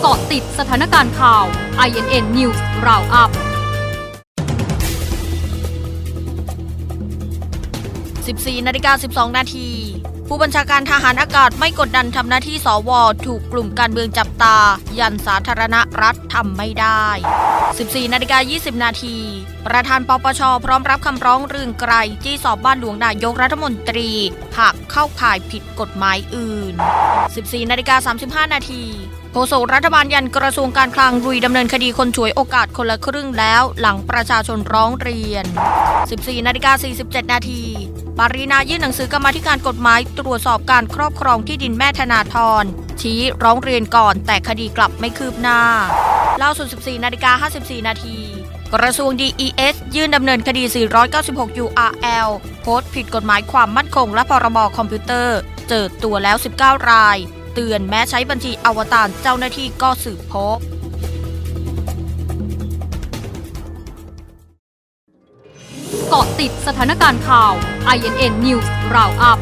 เกาะติดสถานการณ์ข่าว INN News Roundup 14นาฬิกา12 นาที ผู้บัญชาการทหารอากาศไม่กดดันทำหน้าที่สว ถูกกลุ่มการเมืองจับตา ยันสาธารณรัฐทำไม่ได้ 14นาฬิกา20 นาที ประธานปปช พร้อมรับคำร้องเรื่องไกรจี้สอบบ้านหลวงนายกรัฐมนตรีหากเข้าข่ายผิดกฎหมายอื่น 14นาฬิกา35 นาทีโฆษกรัฐบาลยันกระทรวงการคลังรุยดำเนินคดีคนฉวยโอกาสคนละครึ่งแล้วหลังประชาชนร้องเรียน 14นาฬิกา47 นาทีปารีนายื่นหนังสือกรรมธิการกฎหมายตรวจสอบการครอบครองที่ดินแม่ธนาธรชี้ร้องเรียนก่อนแต่คดีกลับไม่คืบหน้า เล่าสุด14นาฬิกา54 นาที กระทรวง DES ยื่นดำเนินคดี 496 URL โพสต์ผิดกฎหมายความมั่นคงและพรบคอมพิวเตอร์ เจอตัวแล้ว 19 ราย เตือนแม้ใช้บัญชีอวตารเจ้าหน้าที่ก็สืบพบเกาะติดสถานการณ์ข่าว INN News Roundup